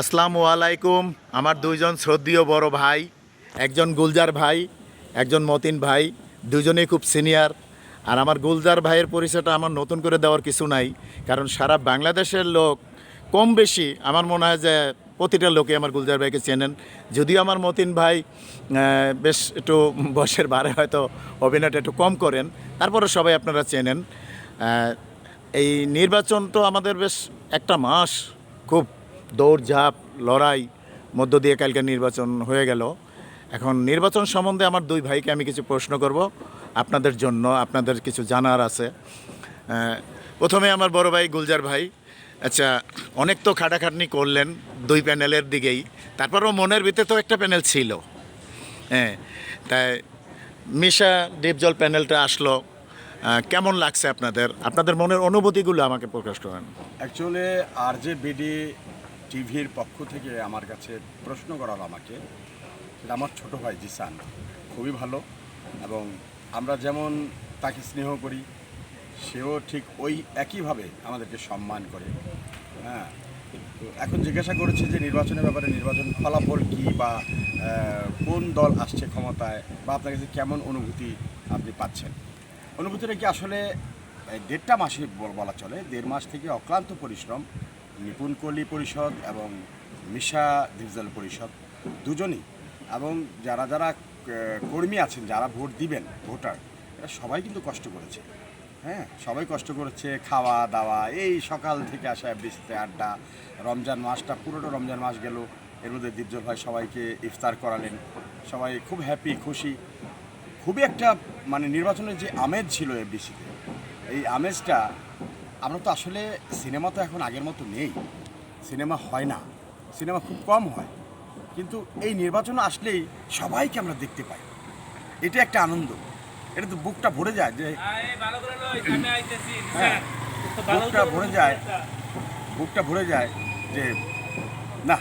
আসসালামু আলাইকুম, আমার দুইজন শ্রদ্ধীয় বড় ভাই, একজন গুলজার ভাই, একজন মতিন ভাই, দুজনেই খুব সিনিয়র। আর আমার গুলজার ভাইয়ের পরিচয়টা আমার নতুন করে দেওয়ার কিছু নাই, কারণ সারা বাংলাদেশের লোক কম বেশি আমার মনে হয় যে প্রতিটা লোকে আমার গুলজার ভাইকে চেনেন। যদিও আমার মতিন ভাই বেশ একটু বয়সের বারে হয়তো অভিনয়টা একটু কম করেন, তারপরে সবাই আপনারা চেনেন। এই নির্বাচন তো আমাদের বেশ একটা মাস, খুব দৌড়ঝাঁপ, লড়াই, মধ্য দিয়ে কালকে নির্বাচন হয়ে গেল। এখন নির্বাচন সম্বন্ধে আমার দুই ভাইকে আমি কিছু প্রশ্ন করব। আপনাদের জন্য, আপনাদের কিছু জানার আছে। প্রথমে আমার বড় ভাই গুলজার ভাই। আচ্ছা অনেক তো খাটাখাটনি করলেন দুই প্যানেলের দিকেই। তারপরও মনের ভিতরে তো একটা প্যানেল ছিল। হ্যাঁ তাই মিশা ডিপজল প্যানেলটা আসলো। কেমন লাগছে আপনাদের? আপনাদের মনের অনুভূতিগুলো আমাকে প্রকাশ করেন। অ্যাকচুয়ালি আর যে বিডি টিভির পক্ষ থেকে আমার কাছে প্রশ্ন করার আমাকে সেটা আমার ছোট ভাই জিসান খুবই ভালো এবং আমরা যেমন তাকে স্নেহ করি, সেও ঠিক ওই একইভাবে আমাদেরকে সম্মান করে। হ্যাঁ এখন জিজ্ঞাসা করেছে যে নির্বাচনের ব্যাপারে নির্বাচন ফলাফল কী বা কোন দল আসছে ক্ষমতায় বা আপনার কাছে কেমন অনুভূতি আপনি পাচ্ছেন? অনুভূতিটা কি আসলে দেড়টা মাসে বলা চলে, দেড় মাস থেকে অক্লান্ত পরিশ্রম নিপুণ কলি পরিষদ এবং মিশা ডিভিজাল পরিষদ দুজনই। এবং যারা যারা কর্মী আছেন, যারা ভোট দিবেন, ভোটার, এরা সবাই কিন্তু কষ্ট করেছে। হ্যাঁ সবাই কষ্ট করেছে খাওয়া, দাওয়া, এই সকাল থেকে আসা বৃষ্টিতে আড্ডা, রমজান মাসটা, পুরোটা রমজান মাস গেল। এর মধ্যে দীপজল ভাই সবাইকে ইফতার করালেন। সবাই খুব হ্যাপি খুশি। খুবই একটা মানে নির্বাচনের যে আমেজ ছিল এফডিসিতে, এই আমেজটা আমরা তো আসলে সিনেমা তো এখন আগের মতো নেই। সিনেমা হয় না। সিনেমা খুব কম হয়। কিন্তু এই নির্বাচন আসলেই সবাইকে আমরা দেখতে পাই। এটা একটা আনন্দ। এটা তো বুকটা ভরে যায় যে হ্যাঁ বুকটা ভরে যায়। বুকটা ভরে যায় যে না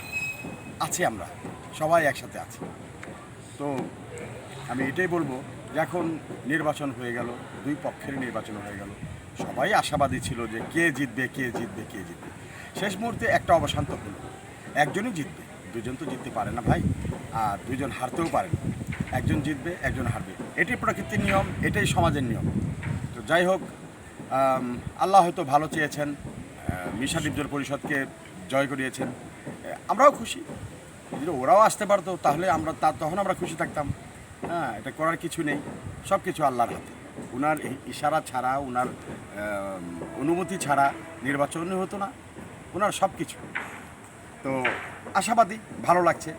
আছি আমরা। সবাই একসাথে আছি। তো আমি এটাই বলব যে এখন নির্বাচন হয়ে গেল দুই পক্ষের নির্বাচন হয়ে গেল। সবাই আশাবাদী ছিল যে কে জিতবে কে জিতবে কে জিতবে। শেষ মুহূর্তে একটা অবসান্ত হলো। একজনই জিতবে, দুজন তো জিততে পারে না ভাই, আর দুজন হারতেও পারে না। একজন জিতবে, একজন হারবে। এটাই প্রকৃতির নিয়ম, এটাই সমাজের নিয়ম। তো যাই হোক আল্লাহ হয়তো ভালো চেয়েছেন মিশা ডিপজল পরিষদকে জয় করিয়েছেন। আমরাও খুশি। যদি ওরাও আসতে পারতো, তাহলে আমরা তা, তখন আমরা খুশি থাকতাম। হ্যাঁ এটা করার কিছু নেই। সব কিছু আল্লাহর হাতে। এই ইশারা ছাড়া ওনার অনুমতি ছাড়া নির্বাচনই হতো না। ওনার সব কিছু। তো আশাবাদী, ভালো লাগছে।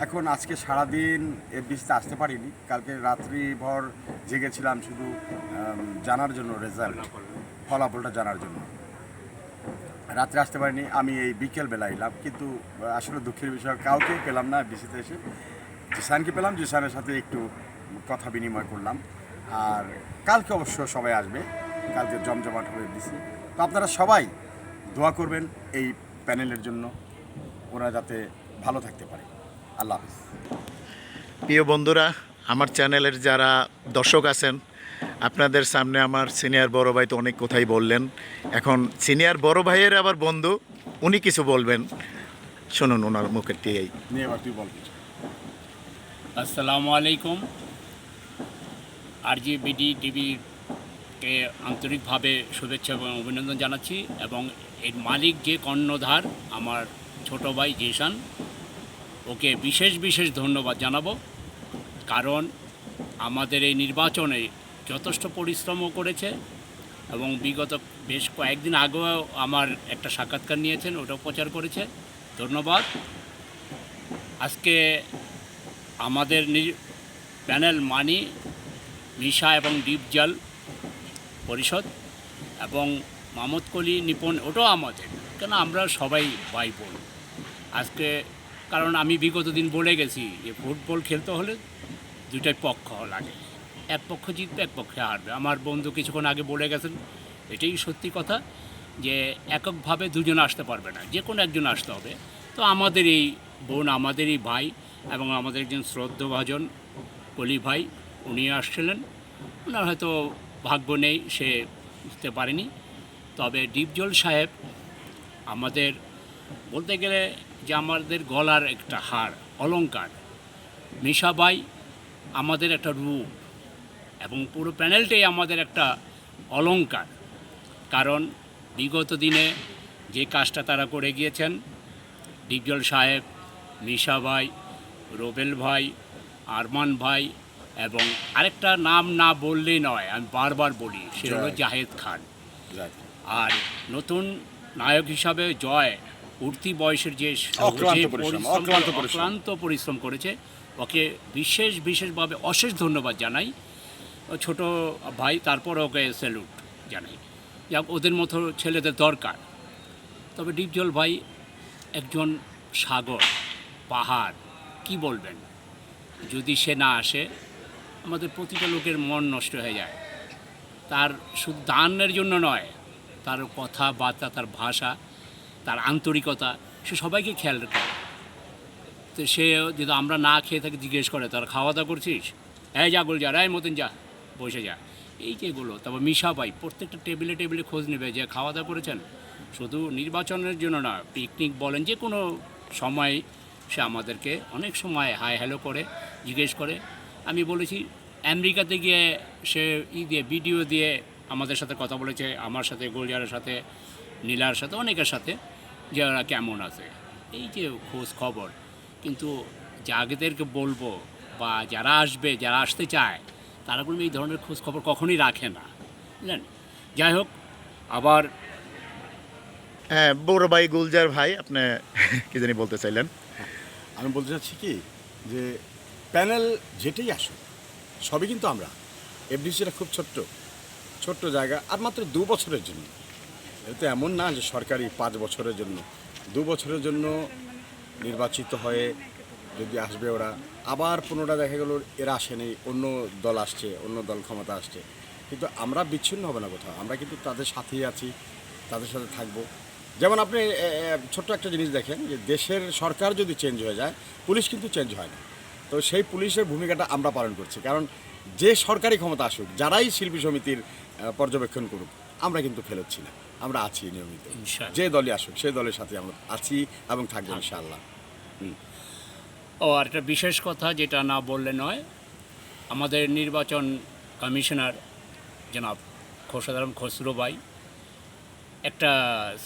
এখন আজকে সারাদিন এফডিসিতে আসতে পারিনি। কালকে রাত্রি ভর জেগেছিলাম শুধু জানার জন্য রেজাল্ট ফলাফলটা জানার জন্য। রাত্রে আসতে পারিনি। আমি এই বিকেলবেলা এলাম। কিন্তু আসলে দুঃখের বিষয় কাউকে পেলাম না এফডিসিতে এসে। জিসানকে পেলাম। জিসানের সাথে একটু কথা বিনিময় করলাম। আর কালকে অবশ্য সবাই আসবে কালকে জমজমাট হবে এফডিসি তো আপনারা সবাই দোয়া করবেন এই প্যানেলের জন্য ওরা যাতে ভালো থাকতে পারে। আল্লাহ হাফিজ। প্রিয় বন্ধুরা আমার চ্যানেলের যারা দর্শক আছেন আপনাদের সামনে আমার সিনিয়র বড় ভাই তো অনেক কথাই বললেন। এখন সিনিয়র বড় ভাইয়ের আবার বন্ধু উনি কিছু বলবেন। শুনুন ওনার মুখের দিয়েই নিয়ে এবার তুই বল কিছু। আসসালামু আলাইকুম। আর জি বিডি টিভিকে আন্তরিকভাবে শুভেচ্ছা এবং অভিনন্দন জানাচ্ছি এবং এর মালিক যে কর্ণধার আমার ছোট ভাই জেসান ওকে বিশেষ বিশেষ ধন্যবাদ জানাব। কারণ আমাদের এই নির্বাচনে যথেষ্ট পরিশ্রমও করেছে এবং বিগত বেশ কয়েকদিন আগেও আমার একটা সাক্ষাৎকার নিয়েছেন, ওটাও প্রচার করেছে। ধন্যবাদ। আজকে আমাদের প্যানেল মানি মিশা এবং ডিপজল পরিষদ এবং মামদ কলি নিপুণ ওটাও আমাদের। কেন আমরা সবাই ভাই বোন আজকে কারণ আমি বিগত দিন বলে গেছি যে ফুটবল খেলতে হলে দুইটাই পক্ষ লাগে। এক পক্ষ জিতবে, এক পক্ষে হারবে। আমার বন্ধু কিছুক্ষণ আগে বলে গেছেন, এটাই সত্যি কথা যে এককভাবে দুজন আসতে পারবে না, যে কোনো একজন আসতে হবে। তো আমাদের এই বোন আমাদের এই ভাই এবং আমাদের একজন শ্রদ্ধভাজন কলি ভাই উনি আসছিলেন। ওনার হয়তো ভাগ্য নেই, সে বুঝতে পারেনি। তবে ডিপজল সাহেব আমাদের বলতে গেলে যে আমাদের গলার একটা হার, অলংকার। মিশাবাই আমাদের একটা রূপ এবং পুরো প্যানেলটাই আমাদের একটা অলঙ্কার কারণ বিগত দিনে যে কাজটা তারা করে গিয়েছেন, ডিপজল সাহেব, মিশা ভাই, রোবেল ভাই, আরমান ভাই এবং আরেকটা নাম না বললেই নয় আমি বারবার বলি সেটা হলো। জাহেদ খান। আর নতুন নায়ক হিসাবে জয় উঠতি বয়সের যে অক্লান্ত পরিশ্রম, করেছে। ওকে বিশেষ বিশেষভাবে অশেষ ধন্যবাদ জানাই। ও ছোট ভাই তারপর ওকে স্যালুট জানাই। যাক ওদের মতো ছেলেদের দরকার। তবে ডিপজল ভাই একজন সাগর পাহাড় কি বলবেন? যদি সে না আসে আমাদের প্রতিটা লোকের মন নষ্ট হয়ে যায়। তার শুধু দানের জন্য নয়, তার কথাবার্তা, তার ভাষা, তার আন্তরিকতা, সে সবাইকে খেয়াল রাখে। তো সে যদি আমরা না খেয়ে তাকে জিজ্ঞেস করে, তার খাওয়া দাওয়া করছিস? এই যা গোল যা। রায় মতন যা। বসে যা। এই যেগুলো তারপর মিশা ভাই, প্রত্যেকটা টেবিলে টেবিলে খোঁজ নেবে যে খাওয়া দাওয়া করেছেন। শুধু নির্বাচনের জন্য না পিকনিক বলেন, যে কোনো সময় সে আমাদেরকে অনেক সময় হাই হ্যালো করে, জিজ্ঞেস করে আমি বলেছি আমেরিকাতে গিয়ে সে ই দিয়ে ভিডিও দিয়ে আমাদের সাথে কথা বলেছে আমার সাথে গোলজারের সাথে নীলার সাথে অনেকের সাথে যে ওরা কেমন আছে। এই যে খোঁজ খবর। কিন্তু যাদেরকে বলব বা যারা আসবে যারা আসতে চায় তারা কোনো এই ধরনের খোঁজ খবর কখনোই রাখে না। বুঝলেন? যাই হোক আবার হ্যাঁ বড় ভাই গুলজার ভাই আপনি কি জানি বলতে চাইলেন। আমি বলতে চাচ্ছি কি যে প্যানেল যেটাই আসুক, সবই কিন্তু আমরা। এফডিসিটা খুব ছোট্ট ছোট্ট জায়গা, আর মাত্র দু বছরের জন্য। এটা এমন না যে সরকারি পাঁচ বছরের জন্য। দু বছরের জন্য নির্বাচিত হয়ে যদি আসবে ওরা, আবার পুনরায় দেখা গেল এরা আসেনি, অন্য দল আসছে, অন্য দল ক্ষমতা আসছে। কিন্তু আমরা বিচ্ছিন্ন হবে না কোথাও। আমরা কিন্তু তাদের সাথেই আছি, তাদের সাথে থাকব। যেমন আপনি ছোট্ট একটা জিনিস দেখেন যে দেশের সরকার যদি চেঞ্জ হয়ে যায়, পুলিশ কিন্তু চেঞ্জ হয় না। তো সেই পুলিশের ভূমিকাটা আমরা পালন করছি। কারণ যে সরকারি ক্ষমতা আসুক যারাই শিল্পী সমিতির পর্যবেক্ষণ করুক আমরা কিন্তু ফেলচ্ছি না। আমরা আছি নিয়মিত। যে দলই আসুক সেই দলের সাথে আমরা আছি এবং থাকব ইনশাআল্লাহ। ও আর একটা বিশেষ কথা যেটা না বললে নয় আমাদের নির্বাচন কমিশনার জনাব খোরশাদারাম খসরু ভাই একটা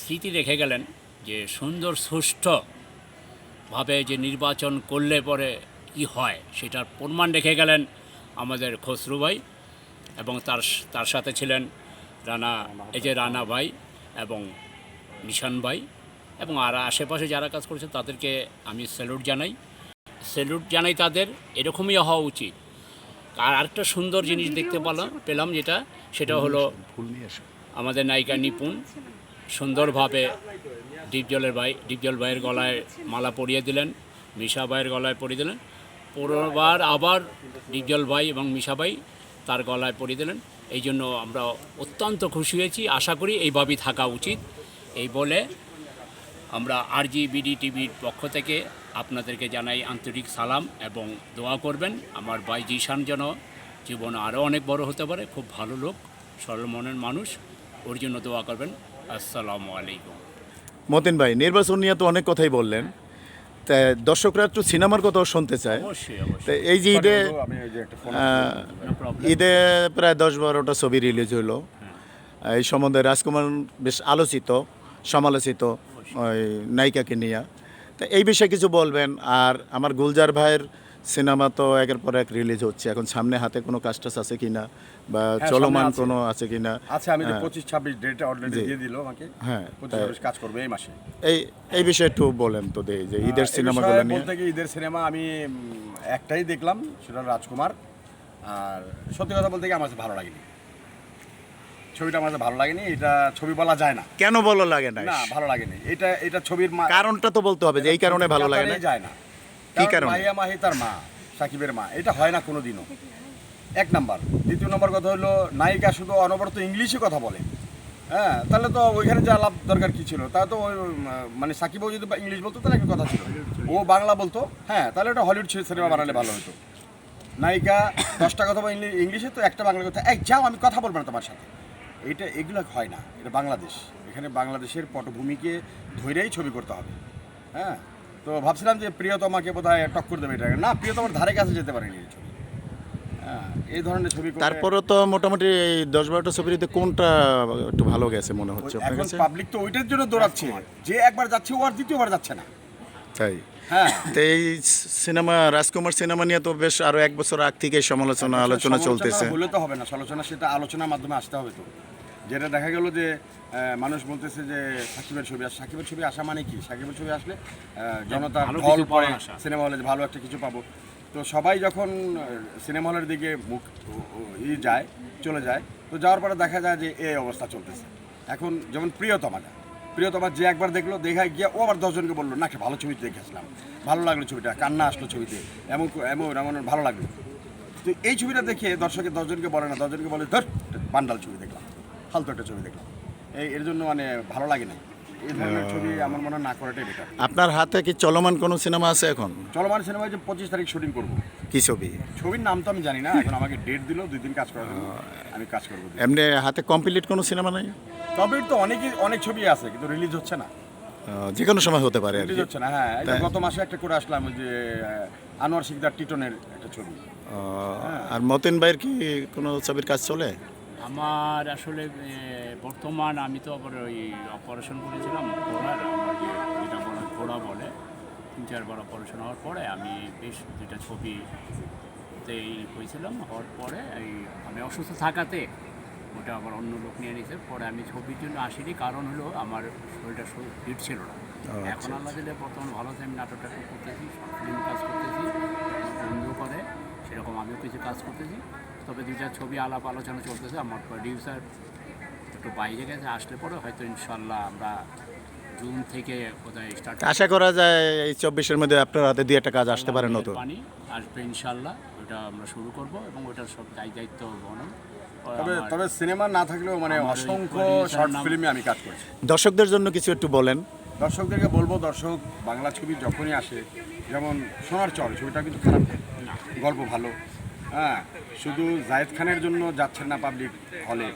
স্মৃতি রেখে গেলেন যে সুন্দর সুষ্ঠুভাবে যে নির্বাচন করলে পরে কি হয় সেটার প্রমাণ রেখে গেলেন আমাদের খসরু ভাই এবং তার তার সাথে ছিলেন রানা, এই যে রানা ভাই এবং নিশান ভাই এবং আর আশেপাশে যারা কাজ করেছে তাদেরকে আমি স্যালুট জানাই। স্যালুট জানাই তাদের, এরকমই হওয়া উচিত। আর আরেকটা সুন্দর জিনিস দেখতে পেলাম পেলাম যেটা, সেটা হলো আমাদের নায়িকা নিপুণ, সুন্দরভাবে ডিপজলের ভাই ডিপজল ভাইয়ের গলায় মালা পরিয়ে দিলেন, মিশা ভাইয়ের গলায় পরিয়ে দিলেন। পুনর্বার আবার ডিপজল ভাই এবং মিশা ভাই তার গলায় পরিয়ে দিলেন। এই জন্য আমরা অত্যন্ত খুশি হয়েছি। আশা করি এইভাবেই থাকা উচিত। এই বলে আমরা আরজি বিডি টিভির পক্ষ থেকে আপনাদেরকে জানাই আন্তরিক সালাম এবং দোয়া করবেন। আমার ভাই জিশান যেন জীবনে আরও অনেক বড় হতে পারে। খুব ভালো লোক, সরল মনের মানুষ। ওর জন্য দোয়া করবেন। আসসালামু আলাইকুম। মতিন ভাই, নির্বাচন নিয়ে তো অনেক কথাই বললেন। দর্শকরা একটু সিনেমার কথাও শুনতে চায়। তো এই যে ঈদে. ঈদে প্রায় দশ বারোটা ছবি রিলিজ হলো। এই সম্বন্ধে রাজকুমার বেশ আলোচিত সমালোচিত ওই নায়িকাকে নিয়ে। তা এই বিষয়ে কিছু বলবেন? আর আমার গুলজার ভাইয়ের সিনেমা তো একের পর এক রিলিজ হচ্ছে। এখন সামনে হাতে কোনো কাজ টাজ আছে কিনা বা হ্যাঁ, চলমান। কোনো আছে কিনা? আচ্ছা আমি হ্যাঁ। পঁচিশ ছাব্বিশ ডেটটা অলরেডি দিয়ে দিল আমাকে। হ্যাঁ, পঁচিশ তাই- ছাব্বিশ কাজ করবে এই মাসে। এই এই বিষয়ে একটু বলেন তো দেই যে ঈদের আহ, এ সিনেমাগুলো নিয়ে। বলতে গিয়ে ঈদের সিনেমা আমি একটাই দেখলাম সেটা রাজকুমার। আর সত্যি কথা বলতে গিয়ে আমার ভালো লাগেনি। ছবিটা আমার ভালো লাগেনি এটা ছবি বলা যায় না। কেন ভালো লাগে না? না ভালো লাগেনি। এটা এটা ছবির কারণটা তো বলতে হবে যে এই কারণে ভালো লাগে না। যায় না। কি কারণ? মাহিয়া মাহি তার মা সাকিবের মা। এটা হয় না কোনোদিনও। এক নাম্বার। দ্বিতীয় নম্বর কথা হলো নায়িকা শুধু অনবরত ইংলিশে কথা বলে। হ্যাঁ তাহলে তো ওইখানে যা লাভ দরকার কি ছিল? তা তো ওই মানে সাকিবও যদি বা- ইংলিশ বলতো তাহলে একটা কথা ছিল। ও বাংলা বলতো হ্যাঁ তাহলে ওটা হলিউড সিনেমা বানালে ভালো হতো। নায়িকা দশটা কথা বলে ইংলি- ইংলিশে তো একটা বাংলা কথা এক যাও আমি কথা বলব না তোমার সাথে। এইটা এগুলো হয় না। এটা বাংলাদেশ। এখানে বাংলাদেশের পটভূমিকে ধৈরেই ছবি করতে হবে। হ্যাঁ? তো ভাবছিলাম যে প্রিয়তমাকে বোধহয় টক্কর দেবে এটা। না প্রিয়তমার ধারে কাছে যেতে পারেনি এই ছবি। হ্যাঁ এই ধরনের ছবি তারপরে তো মোটামুটি এই দশ বারোটা ছবিতে কোনটা একটু ভালো গেছে মনে হচ্ছে? এখন পাবলিক তো ওইটার জন্য দৌড়াচ্ছে। যে একবার যাচ্ছে ও আর দ্বিতীয়বার যাচ্ছে না। তাই? হ্যাঁ। তো এই সিনেমা রাজকুমার সিনেমা নিয়ে তো বেশ আরও এক বছর আগ থেকে সমালোচনা আলোচনা চলতেছে। হলে তো হবে না। সমালোচনা সেটা আলোচনার মাধ্যমে আসতে হবে তো। যেটা দেখা গেল যে মানুষ বলতেছে যে সাকিবের ছবি আস সাকিবের ছবি আসা মানে কি? সাকিবের ছবি আসলে জনতা ঢল পড়ে সিনেমা হলে ভালো একটা কিছু পাবো। তো সবাই যখন সিনেমা হলের দিকে মুখ ই যায় চলে যায় তো যাওয়ার পরে দেখা যায় যে এই অবস্থা চলতেছে। এখন যেমন প্রিয়তমাটা প্রিয়তমা যে একবার দেখল দেখা গিয়ে ও আবার দশজনকে বলল না ভালো ছবি দেখে আসলাম। ভালো লাগল ছবিটা কান্না আসলো ছবিতে এমন এমন এমন ভালো লাগল। তো এই ছবিটা দেখে দর্শকের দশজনকে বলে না দশজনকে বলে ধর বান্ডাল ছবি দেখলাম ফালতু একটা ছবি দেখলাম। এই এর জন্য মানে ভালো লাগে না এই ধরনের ছবি আমার মনে হয় না করাটাই বেটার আপনার হাতে কি চলমান কোনো সিনেমা আছে এখন? চলমান সিনেমায় যে পঁচিশ তারিখ শুটিং করব। কি ছবি? ছবির নাম তো আমি জানি না এখন আমাকে ডেট দিল দুই দিন কাজ করার জন্য আমি কাজ করব। এমনি হাতে কমপ্লিট কোনো সিনেমা নাই? তবে তো অনেকই অনেক ছবি আছে কিন্তু রিলিজ হচ্ছে না। যে কোনো সময় হতে পারে রিলিজ হচ্ছে না হ্যাঁ। এই যে গত মাসে একটা করে আসলাম ওই যে আনোয়ার শিকদার টিটনের একটা ছবি। আহ, আর মতিন ভাইয়ের কি কোনো ছবির কাজ চলে? আমার আসলে বর্তমান আমি তো আবার ওই অপারেশন করেছিলাম ঘোড়ার আমার যে যেটা বলে ঘোড়া বলে তিন চারবার অপারেশন হওয়ার পরে আমি বেশ দুইটা ছবিতেই হয়েছিলাম হওয়ার পরে এই আমি অসুস্থ থাকাতে ওটা আবার অন্য লোক নিয়ে নিয়েছে পরে আমি ছবির জন্য আসিনি কারণ হলো আমার শরীরটা ফিট ছিল না। এখন আল্লাহ দিলে বর্তমান ভালো আছে আমি নাটক টাটক করতেছি ফিল্ম কাজ করতেছি বন্ধু করে সেরকম আমিও কিছু কাজ করতেছি। তবে দুইটা ছবি আলাপ আলোচনা চলতেছে আমার প্রডিউসার একটু বাইরে গেছে আসলে পরে হয়তো ইনশাল্লাহ আমরা জুন থেকে কোথায় স্টার্ট আশা করা যায় এই চব্বিশের মধ্যে আপনার হাতে দিয়ে একটা কাজ আসতে পারে নতুন। পানি আসবে ইনশাল্লাহ ওটা আমরা শুরু করব এবং ওটার সব দায় দায়িত্ব বহন। তবে তবে সিনেমা না থাকলেও মানে অসংখ্য শর্ট ফিল্মে আমি কাজ করছি। দর্শকদের জন্য কিছু একটু বলেন। দর্শকদেরকে বলব দর্শক বাংলা ছবি যখনই আসে যেমন সোনার চর ছবিটা কিন্তু খারাপ গল্প ভালো। হ্যাঁ শুধু জায়েদ খানের জন্য যাচ্ছেন না পাবলিক হলে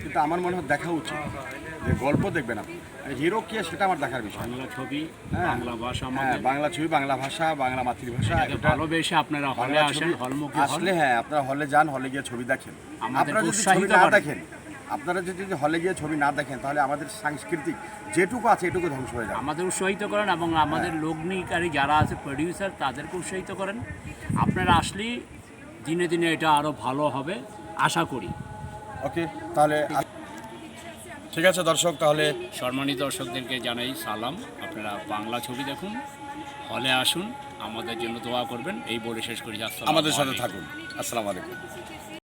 কিন্তু আমার মনে হয় দেখা উচিত যে গল্প দেখবেন আপনি। হিরো কে সেটা আমার দেখার বিষয়। বাংলা ছবি হ্যাঁ। বাংলা ভাষা হ্যাঁ বাংলা ছবি বাংলা ভাষা বাংলা মাতৃভাষা ভালোবেসে আপনারা হলে আসেন হলমুখী আসলে হ্যাঁ আপনারা হলে যান হলে গিয়ে ছবি দেখেন। আপনারা যদি ছবি উৎসাহিত না দেখেন আপনারা যদি হলে গিয়ে ছবি না দেখেন তাহলে আমাদের সাংস্কৃতিক যেটুকু আছে এটুকু ধ্বংস হয়ে যাবে। আমাদের উৎসাহিত করেন এবং আমাদের লগ্নিকারী যারা আছে প্রডিউসার তাদেরকে উৎসাহিত করেন। আপনারা আসলেই দিনে দিনে এটা আরও ভালো হবে আশা করি। ওকে তাহলে ঠিক আছে দর্শক তাহলে সম্মানিত দর্শকদেরকে জানাই সালাম। আপনারা বাংলা ছবি দেখুন হলে আসুন আমাদের জন্য দোয়া করবেন। এই বলে শেষ করি। আমাদের সাথে থাকুন। আসসালামু আলাইকুম।